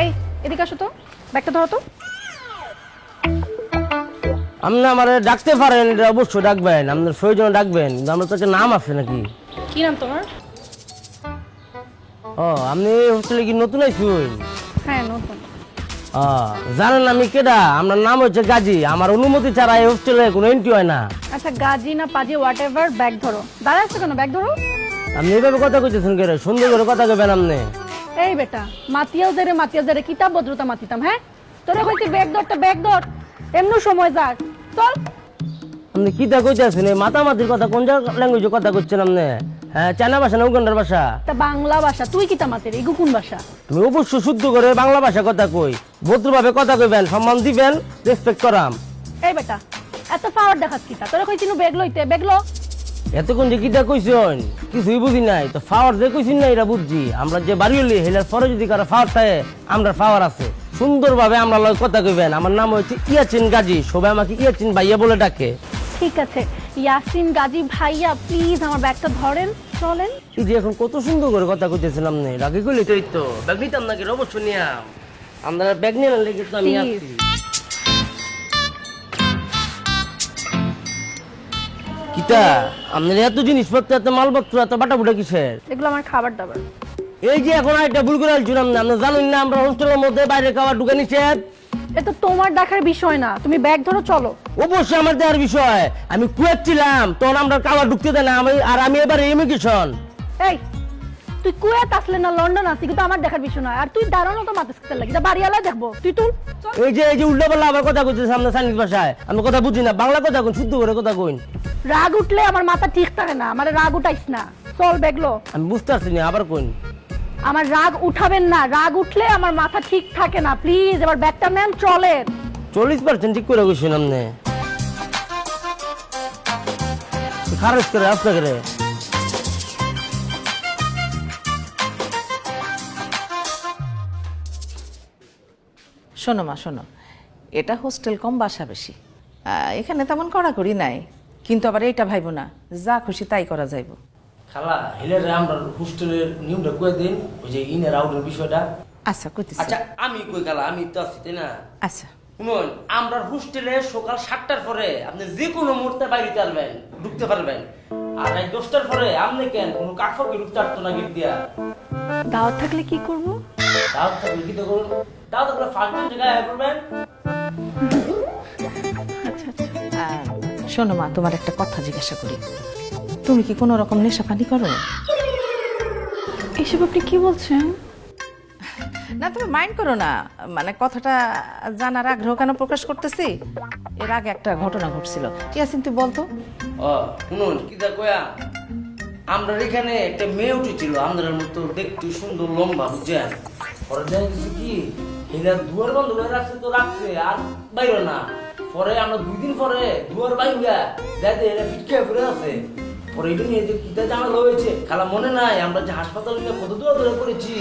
এই এদিকে আসো তো। ব্যাগটা ধরো তো। আপনি আমার ডাকতে পারেন এটা অবশ্যই ডাকবেন আপনার প্রয়োজনে ডাকবেন কিন্তু আমার তো একটা নাম আছে নাকি? কি নাম তোমার? ও আপনি হোস্টেলে কি নতুন আইসুন? হ্যাঁ নতুন। জানেন আমি কেডা? আমার নাম হচ্ছে গাজী আমার অনুমতি ছাড়া এই হোস্টেলে কোনো এন্ট্রি হয় না। আচ্ছা গাজি না পাজি হোয়াট এভার ব্যাগ ধরো। আছো কেন? ব্যাগ ধরো। আপনি এইভাবে কথা কইতেছেন কে সুন্দর করে কথা কইবেন আপনি। এই বেটা মাতিয়াও জেরে মাতিয়াও জেরে কিতাব ভদ্রতা মাতিতাম হ্যাঁ? তোরা কইছি ব্যাগ ধরতে ব্যাগ ধর। এমনি সময় যাক চল। আপনি কিতা কইতেছেন? এই মাতামাতির কথা কোন ল্যাঙ্গুয়েজে কথা কইছেন আপনি হ্যাঁ চায়না ভাষা না উগান্ডার ভাষা? তা বাংলা ভাষা তুই কিতা মাতের? এগু কোন ভাষা। তুমি অবশ্য শুদ্ধ করে বাংলা ভাষা কথা কই। ভদ্রভাবে কথা কইবেন সম্মান দিবেন রেসপেক্ট করাম। এই বেটা এত পাওয়ার দেখাস কিতা তোরা কইছি ব্যাগ লইতে ব্যাগ লো। এতক্ষণ যে কিতা কইছেন কিছুই বুঝি নাই। তো ফাওয়ার যে কইছেন না এটা বুঝছি আমরা যে বাড়ি হলি হেলার পরে যদি কারও ফাওয়ার থাকে আমরা ফাওয়ার আছে। সুন্দরভাবে আমরা লয় কথা কইবেন। আমার নাম হচ্ছে ইয়াচিন গাজী। সবাই আমাকে ইয়াচিন ভাইয়া বলে ডাকে। ঠিক আছে। ইয়াসিন গাজী ভাইয়া প্লিজ আমার ব্যাগটা ধরেন চলেন। এই যে এখন কত সুন্দর করে কথা কইতেছিলাম না। রাগে কইলি তো এই তো। ব্যাগ নিতাম নাকি? অবশ্যই নিয়াম আমরা ব্যাগ নিয়ে লেগে তো আমি. আসছি আপনার এত জিনিসপত্র এত মালপত্র এত বাটাবুটা কিসের? এগুলো আমার খাবার দাবার। এই যে এখন একটা ভুল করে আলছিলাম না আপনি জানেন না আমরা হোস্টেলের মধ্যে বাইরে খাবার ঢুকে নিষেধ। এটা তোমার দেখার বিষয় না তুমি ব্যাগ ধরো চলো। অবশ্যই আমার দেওয়ার বিষয়। আমি কুয়েত ছিলাম তখন আমরা খাবার ঢুকতে দেয় না আমি আর আমি এবার ইমিগ্রেশন এই তুই কুয়েত আসলে না লন্ডন আসলি কিন্তু আমার দেখার বিষয় নয়। আর তুই দাঁড়ানো তো মাথা শিখতে লাগি। বাড়িওয়ালা দেখব। তুই তুল। এই যে এই যে উল্টো পাল্লা আবার কথা কইছে সামনে চাইনিজ ভাষায়। আমি কথা বুঝি না। বাংলা কথা কইন শুদ্ধ করে কথা কইন। রাগ উঠলে আমার মাথা ঠিক থাকে না। আমার রাগ উঠাইস না। চল ব্যাগলো আমি বুঝতে পারছি না আবার কইন। আমার রাগ উঠাবেন না। রাগ উঠলে আমার মাথা ঠিক থাকে না। প্লিজ এবার ব্যাগটা নেন চলেন। চল্লিশ পার্সেন্ট ঠিক করে কইছেন আপনি। খারেজ করে আসতে শোনো মা শোনো। এটা হোস্টেল কম বাসা বেশি। এখানে তেমন কড়াকড়ি নাই। কিন্তু আবার এইটা ভাইব না। যা খুশি তাই করা যাইব। খালা হেলের আমরা হোস্টেলের নিয়মটা কয়ে দিন ওই যে ইনের আউটের বিষয়টা। আচ্ছা কইতেছি। আচ্ছা আমি কই খালা? আমি তো আছি তাই না? আচ্ছা। শুনুন আমরা হোস্টেলে সকাল সাতটার পরে আপনি যে কোনো মুহূর্তে বাইরে পারবেন ঢুকতে পারবেন। আর এই দশটার পরে আপনি কেন কোনো কাঠফকে ঢুকতে পারতো না গিট দিয়া? দাওয়াত থাকলে কি করব? করুন। জায়গায় করবেন আচ্ছা আচ্ছা। আহ, শোনো মা তোমার একটা কথা জিজ্ঞাসা করি। তুমি কি কোনো রকম নেশা পানি করো? এসব আপনি কি বলছেন? না তুমি মাইন্ড করো না। মানে কথাটা জানার আগ্রহ কেন প্রকাশ করতেছি? এর আগে একটা ঘটনা ঘটছিল। ইয়াসিন তুই বলতো? ও শুনুন কি দা কয়া? আমরা এখানে একটা মেয়ে উঠেছিল। আমাদের মতো দেখতে সুন্দর লম্বা বুঝছেন? পরে গেছে কি হিলার দুয়ার বন্ধ করে রাখছে তো রাখছে, আর বাইরে না। পরে আমরা দুই দিন পরে দুয়ার বাইরে যাইতে এরা ফিটকে ফিরে আছে পরে এটা নিয়ে যে কিতা জানা হয়েছে, খালা মনে নাই, আমরা যে হাসপাতাল নিয়ে কত দূর দূরে করেছি।